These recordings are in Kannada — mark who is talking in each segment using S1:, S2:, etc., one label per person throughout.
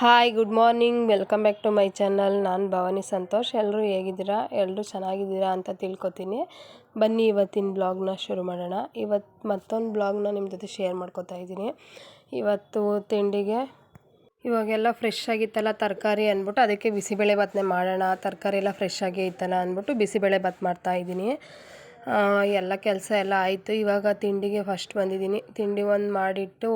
S1: Hi good morning welcome back to my channel ನಾನು ಭವಾನಿ ಸಂತೋಷ್. ಎಲ್ಲರೂ ಹೇಗಿದ್ದೀರಾ? ಎಲ್ಲರೂ ಚೆನ್ನಾಗಿದ್ದೀರಾ ಅಂತ ತಿಳ್ಕೊತೀನಿ. ಬನ್ನಿ ಇವತ್ತಿನ ಬ್ಲಾಗ್ನ ಶುರು ಮಾಡೋಣ. ಇವತ್ತು ಮತ್ತೊಂದು ಬ್ಲಾಗ್ನ ನಿಮ್ಮ ಜೊತೆ ಶೇರ್ ಮಾಡ್ಕೊತಾ ಇದ್ದೀನಿ. ಇವತ್ತು ತಿಂಡಿಗೆ ಇವಾಗೆಲ್ಲ ಫ್ರೆಶ್ ಆಗಿತ್ತಲ್ಲ ತರಕಾರಿ ಅಂದ್ಬಿಟ್ಟು ಅದಕ್ಕೆ ಬಿಸಿಬೇಳೆ ಭಾತ್ನೆ ಮಾಡೋಣ. ತರಕಾರಿ ಎಲ್ಲ ಫ್ರೆಶ್ ಆಗಿ ಇತ್ತಲ್ಲ ಅಂದ್ಬಿಟ್ಟು ಬಿಸಿಬೇಳೆ ಭಾತ್ ಮಾಡ್ತಾ ಇದ್ದೀನಿ. ಆ, ಎಲ್ಲ ಕೆಲಸ ಎಲ್ಲ ಆಯಿತು. ಇವಾಗ ತಿಂಡಿಗೆ ಫಸ್ಟ್ ಬಂದಿದ್ದೀನಿ. ತಿಂಡಿ ಒಂದು ಮಾಡಿಟ್ಟು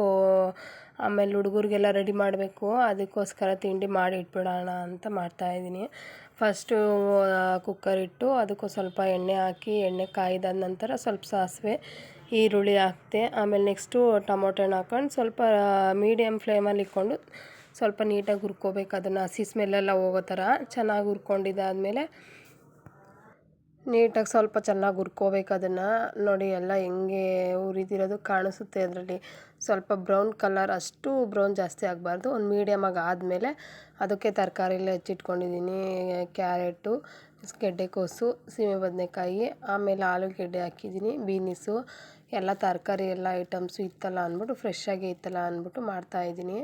S1: ಆಮೇಲೆ ಹುಡುಗರಿಗೆಲ್ಲ ರೆಡಿ ಮಾಡಬೇಕು. ಅದಕ್ಕೋಸ್ಕರ ತಿಂಡಿ ಮಾಡಿ ಇಟ್ಬಿಡೋಣ ಅಂತ ಮಾಡ್ತಾಯಿದ್ದೀನಿ ಫಸ್ಟು ಕುಕ್ಕರ್ ಇಟ್ಟು ಅದಕ್ಕೂ ಸ್ವಲ್ಪ ಎಣ್ಣೆ ಹಾಕಿ, ಎಣ್ಣೆ ಕಾಯ್ದಾದ ನಂತರ ಸ್ವಲ್ಪ ಸಾಸಿವೆ, ಈರುಳ್ಳಿ ಹಾಕಿದೆ ಆಮೇಲೆ ನೆಕ್ಸ್ಟು ಟೊಮೊಟೊ ಹಣ್ಣು ಹಾಕೊಂಡು ಸ್ವಲ್ಪ ಮೀಡಿಯಮ್ ಫ್ಲೇಮಲ್ಲಿ ಇಟ್ಕೊಂಡು ಸ್ವಲ್ಪ ನೀಟಾಗಿ ಹುರ್ಕೋಬೇಕು. ಅದನ್ನು ಹಸಿ ಸ್ಮೆಲ್ಲೆಲ್ಲ ಹೋಗೋ ಥರ ಚೆನ್ನಾಗಿ ಹುರ್ಕೊಂಡಿದ್ದಾದಮೇಲೆ ನೀಟಾಗಿ ಸ್ವಲ್ಪ ಚೆನ್ನಾಗಿ ಹುರ್ಕೋಬೇಕು ಅದನ್ನು. ನೋಡಿ, ಎಲ್ಲ ಹೆಂಗೆ ಹುರಿದಿರೋದು ಕಾಣಿಸುತ್ತೆ ಅದರಲ್ಲಿ. ಸ್ವಲ್ಪ ಬ್ರೌನ್ ಕಲರ್, ಅಷ್ಟು ಬ್ರೌನ್ ಜಾಸ್ತಿ ಆಗಬಾರ್ದು. ಒಂದು ಮೀಡಿಯಮಾಗಿ ಆದಮೇಲೆ ಅದಕ್ಕೆ ತರಕಾರಿಲ್ಲ ಹೆಚ್ಚಿಟ್ಕೊಂಡಿದ್ದೀನಿ. ಕ್ಯಾರೆಟು ಗೆಡ್ಡೆಕೋಸು ಸೀಮೆ ಬದನೆಕಾಯಿ, ಆಮೇಲೆ ಆಲೂಗೆಡ್ಡೆ ಹಾಕಿದ್ದೀನಿ, ಬೀನಿಸು, ಎಲ್ಲ ತರಕಾರಿ, ಎಲ್ಲ ಐಟಮ್ಸು ಇತ್ತಲ್ಲ ಅಂದ್ಬಿಟ್ಟು ಫ್ರೆಶ್ಶಾಗಿ ಇತ್ತಲ್ಲ ಅಂದ್ಬಿಟ್ಟು ಮಾಡ್ತಾಯಿದ್ದೀನಿ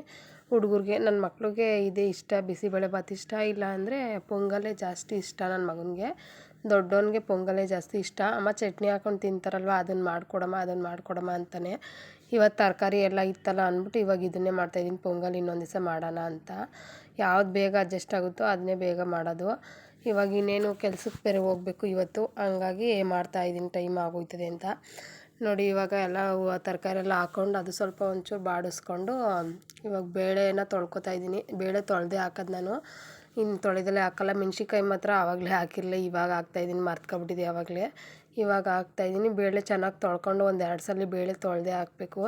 S1: ಹುಡುಗರಿಗೆ ನನ್ನ ಮಕ್ಳಿಗೆ ಇದೇ ಇಷ್ಟ. ಬಿಸಿಬೇಳೆ ಭಾತ್ ಇಷ್ಟ ಇಲ್ಲ ಅಂದರೆ, ಪೊಂಗಲೇ ಜಾಸ್ತಿ ಇಷ್ಟ ನನ್ನ ಮಗನಿಗೆ. ದೊಡ್ಡವನಿಗೆ ಪೊಂಗಲೇ ಜಾಸ್ತಿ ಇಷ್ಟ. ಅಮ್ಮ ಚಟ್ನಿ ಹಾಕೊಂಡು ತಿಂತಾರಲ್ವ ಅದನ್ನು ಮಾಡಿಕೊಡಮ್ಮ ಅದನ್ನು ಮಾಡಿಕೊಡಮ್ಮ ಅಂತಾನೆ. ಇವತ್ತು ತರಕಾರಿ ಎಲ್ಲ ಇತ್ತಲ್ಲ ಅಂದ್ಬಿಟ್ಟು ಇವಾಗ ಇದನ್ನೇ ಮಾಡ್ತಾಯಿದ್ದೀನಿ ಪೊಂಗಲ್ ಇನ್ನೊಂದು ದಿವಸ ಮಾಡೋಣ ಅಂತ. ಯಾವ್ದು ಬೇಗ ಅಡ್ಜಸ್ಟ್ ಆಗುತ್ತೋ ಅದನ್ನೇ ಬೇಗ ಮಾಡೋದು. ಇವಾಗ ಇನ್ನೇನು ಕೆಲ್ಸಕ್ಕೆ ಬೇರೆ ಹೋಗಬೇಕು ಇವತ್ತು. ಹಂಗಾಗಿ ಮಾಡ್ತಾಯಿದ್ದೀನಿ ಟೈಮ್ ಆಗೋಯ್ತದೆ ಅಂತ. ನೋಡಿ, ಇವಾಗ ಎಲ್ಲ ತರಕಾರಿ ಎಲ್ಲ ಹಾಕ್ಕೊಂಡು ಅದು ಸ್ವಲ್ಪ ಒಂಚೂರು ಬಾಡಿಸ್ಕೊಂಡು, ಇವಾಗ ಬೇಳೆನ ತೊಳ್ಕೊತಾ ಇದ್ದೀನಿ ಬೇಳೆ ತೊಳೆದೇ ಹಾಕೋದು ನಾನು. ಇನ್ನು ತೊಳೆದಲ್ಲೇ ಹಾಕಲ್ಲ. ಮೆಣ್ಸಿನ್ಕಾಯಿ ಮಾತ್ರ ಆವಾಗಲೇ ಹಾಕಿರಲಿಲ್ಲ ಇವಾಗ ಹಾಕ್ತಾಯಿದ್ದೀನಿ ಮರ್ತ್ಕೊಬಿಟ್ಟಿದೆ ಆವಾಗಲೇ. ಇವಾಗ ಹಾಕ್ತಾಯಿದ್ದೀನಿ ಬೇಳೆ ಚೆನ್ನಾಗಿ ತೊಳ್ಕೊಂಡು ಒಂದು ಎರಡು ಸಲ ಬೇಳೆ ತೊಳೆದೇ ಹಾಕಬೇಕು.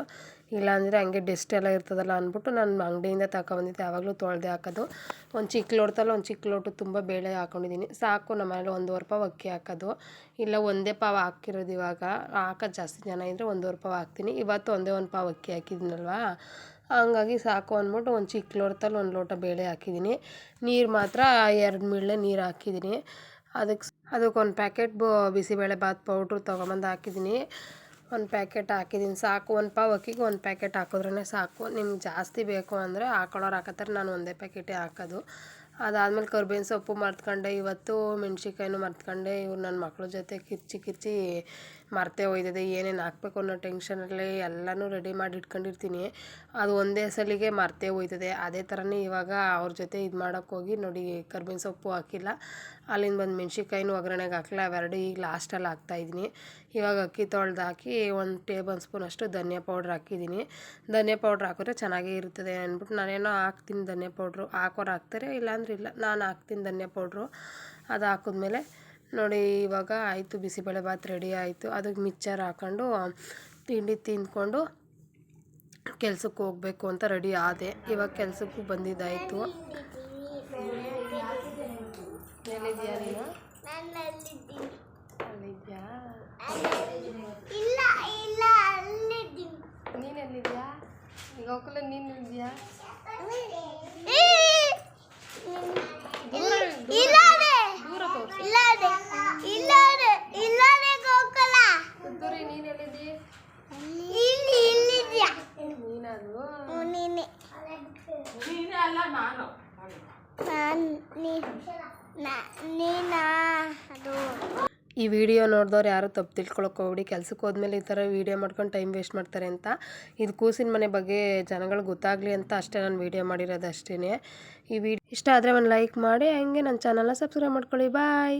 S1: ಇಲ್ಲಾಂದರೆ ಹಂಗೆ ಡೆಸ್ಟ್ ಎಲ್ಲ ಇರ್ತದಲ್ಲ ಅಂದ್ಬಿಟ್ಟು ನಾನು ಅಂಗಡಿಯಿಂದ ತಗೊಬಂದಿದ್ದೆ ಯಾವಾಗಲೂ ತೊಳೆದೇ ಹಾಕೋದು. ಒಂದು ಚಿಕ್ಕ ಲೋಟದಲ್ಲಿ ಒಂದು ಚಿಕ್ಕ ಲೋಟ ತುಂಬ ಬೇಳೆ ಹಾಕ್ಕೊಂಡಿದ್ದೀನಿ ಸಾಕು, ನಮ್ಮ ಮನೇಲಿ ಒಂದೂವರೆ ರೂಪಾಯಿ ಅಕ್ಕಿ ಹಾಕೋದು. ಇಲ್ಲ, ಒಂದೇ ಪಾವು ಹಾಕಿರೋದು ಇವಾಗ. ಹಾಕೋದು ಜಾಸ್ತಿ ಜನ ಇದ್ದರೆ ಒಂದೂವರೆ ಪಾವು ಹಾಕ್ತೀನಿ. ಇವತ್ತು ಒಂದೇ ಒಂದು ಪಾವು ಅಕ್ಕಿ ಹಾಕಿದ್ದೀನಲ್ವಾ ಹಂಗಾಗಿ ಸಾಕು ಅಂದ್ಬಿಟ್ಟು ಒಂದು ಚಿಕ್ಕ ಲೋಟದಲ್ಲಿ ಒಂದು ಲೋಟ ಬೇಳೆ ಹಾಕಿದ್ದೀನಿ. ನೀರು ಮಾತ್ರ ಎರಡು ಮೀಳೆ ನೀರು ಹಾಕಿದ್ದೀನಿ. ಅದಕ್ಕೆ ಅದಕ್ಕೆ ಒಂದು ಪ್ಯಾಕೆಟ್ ಬ ಬಿಸಿಬೇಳೆ ಬಾತ್ ಪೌಡ್ರು ತೊಗೊಂಬಂದು ಹಾಕಿದ್ದೀನಿ. ಒಂದು ಪ್ಯಾಕೆಟ್ ಹಾಕಿದ್ದೀನಿ. ಸಾಕು ಒಂದು ಪಾವ್ ಅಕ್ಕಿಗೆ ಒಂದು ಪ್ಯಾಕೆಟ್ ಹಾಕಿದ್ರೇ ಸಾಕು. ನಿಮ್ಗೆ ಜಾಸ್ತಿ ಬೇಕು ಅಂದರೆ ಹಾಕೊಳ್ಳೋರು ಹಾಕತ್ತಾರೆ. ನಾನು ಒಂದೇ ಪ್ಯಾಕೆಟೇ ಹಾಕೋದು. ಅದಾದಮೇಲೆ ಕರ್ಬೇವಿನ ಸೊಪ್ಪು ಮರ್ತ್ಕೊಂಡೆ. ಇವತ್ತು ಮೆಣ್ಸಿನ್ಕಾಯಿನೂ ಮರ್ತ್ಕೊಂಡೆ. ಇವ್ರು ನನ್ನ ಮಕ್ಳ ಜೊತೆ ಕಿರ್ಚಿ ಕಿರ್ಚಿ ಮರ್ತೇ ಹೋಯ್ತದೆ, ಏನೇನು ಹಾಕ್ಬೇಕು ಅನ್ನೋ ಟೆನ್ಷನಲ್ಲಿ ಎಲ್ಲನೂ ರೆಡಿ ಮಾಡಿ ಇಟ್ಕೊಂಡಿರ್ತೀನಿ. ಅದು ಒಂದೇ ಸಲಿಗೆ ಮರ್ತೇ ಹೋಯ್ತದೆ. ಅದೇ ಥರನೇ ಇವಾಗ ಅವ್ರ ಜೊತೆ ಇದು ಮಾಡೋಕ್ಕೋಗಿ ನೋಡಿ ಕರ್ಬೇವಿನ ಸೊಪ್ಪು ಹಾಕಿಲ್ಲ. ಅಲ್ಲಿಂದ ಬಂದು ಮೆಣ್ಸಿನ್ಕಾಯಿನೂ ಒಗ್ಗರಣೆಗೆ ಹಾಕಲ್ಲ ಅವೆರಡು ಈಗ ಲಾಸ್ಟಲ್ಲಿ ಹಾಕ್ತಾಯಿದ್ದೀನಿ ಇವಾಗ ಅಕ್ಕಿ ತೊಳೆದು ಹಾಕಿ ಒಂದು ಟೇಬಲ್ ಸ್ಪೂನ್ ಅಷ್ಟು ಧನಿಯಾ ಪೌಡ್ರ್ ಹಾಕಿದ್ದೀನಿ. ಧನಿಯಾ ಪೌಡ್ರ್ ಹಾಕಿದ್ರೆ ಚೆನ್ನಾಗೇ ಇರ್ತದೆ ಅಂದ್ಬಿಟ್ಟು ನಾನೇನೋ ಹಾಕ್ತೀನಿ ಧನಿಯಾ ಪೌಡ್ರು ಹಾಕೋರು ಹಾಕ್ತಾರೆ, ಇಲ್ಲಾಂದ್ರೆ ಇಲ್ಲ. ನಾನು ಹಾಕ್ತೀನಿ ಧನಿಯಾ ಪೌಡ್ರು ಅದು ಹಾಕಿದ್ಮೇಲೆ ನೋಡಿ ಇವಾಗ ಆಯಿತು ಬಿಸಿಬೇಳೆ ಭಾತ್ ರೆಡಿ ಆಯಿತು ಅದಕ್ಕೆ ಮಿಕ್ಚರ್ ಹಾಕ್ಕೊಂಡು ತಿಂಡಿ ತಿಂದ್ಕೊಂಡು ಕೆಲ್ಸಕ್ಕೆ ಹೋಗಬೇಕು ಅಂತ ರೆಡಿ ಆದೆ ಇವಾಗ ಕೆಲ್ಸಕ್ಕೂ ಬಂದಿದ್ದಾಯಿತು ನೀನೆಲ್ಲಿದ್ಯಾ ಈಗ ಹೋಗಲ್ಲ ನೀನು ಎಲ್ಲಿದ್ಯಾ ದೂರ ದೂರ ತೋರಿಸು ನೀನೇ ಈ ವಿಡಿಯೋ ನೋಡಿದವ್ರು ಯಾರು ತಪ್ಪು ತಿಳ್ಕೊಳಕ್ಕೆ ಹೋಗ್ಬಿಡಿ. ಕೆಲ್ಸಕ್ಕೆ ಹೋದ್ಮೇಲೆ ಈ ಥರ ವೀಡಿಯೋ ಮಾಡ್ಕೊಂಡು ಟೈಮ್ ವೇಸ್ಟ್ ಮಾಡ್ತಾರೆ ಅಂತ. ಇದು ಕೂಸಿನ ಮನೆ ಬಗ್ಗೆ ಜನಗಳು ಗೊತ್ತಾಗಲಿ ಅಂತ ಅಷ್ಟೇ ನಾನು ವೀಡಿಯೋ ಮಾಡಿರೋದು ಅಷ್ಟೇ ಈ ವಿಡಿಯೋ ಇಷ್ಟ ಆದರೆ ಒಂದು ಲೈಕ್ ಮಾಡಿ ಹಂಗೆ ನನ್ನ ಚಾನಲ್ನ ಸಬ್ಸ್ಕ್ರೈಬ್ ಮಾಡ್ಕೊಳ್ಳಿ. ಬಾಯ್